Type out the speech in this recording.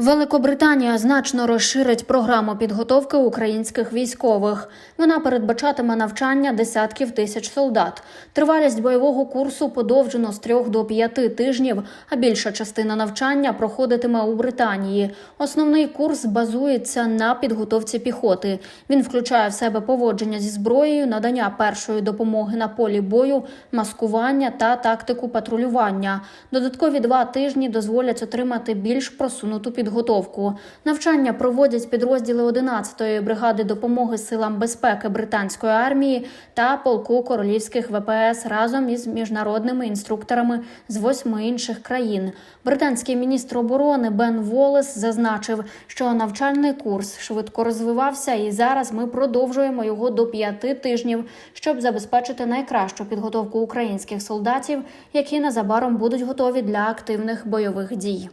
Великобританія значно розширить програму підготовки українських військових. Вона передбачатиме навчання десятків тисяч солдат. Тривалість бойового курсу подовжено з трьох до п'яти тижнів, а більша частина навчання проходитиме у Британії. Основний курс базується на підготовці піхоти. Він включає в себе поводження зі зброєю, надання першої допомоги на полі бою, маскування та тактику патрулювання. Додаткові два тижні дозволять отримати більш просунуту підготовку. Навчання проводять підрозділи 11-ї бригади допомоги силам безпеки британської армії та полку королівських ВПС разом із міжнародними інструкторами з восьми інших країн. Британський міністр оборони Бен Волес зазначив, що навчальний курс швидко розвивався, і зараз ми продовжуємо його до п'яти тижнів, щоб забезпечити найкращу підготовку українських солдатів, які незабаром будуть готові для активних бойових дій.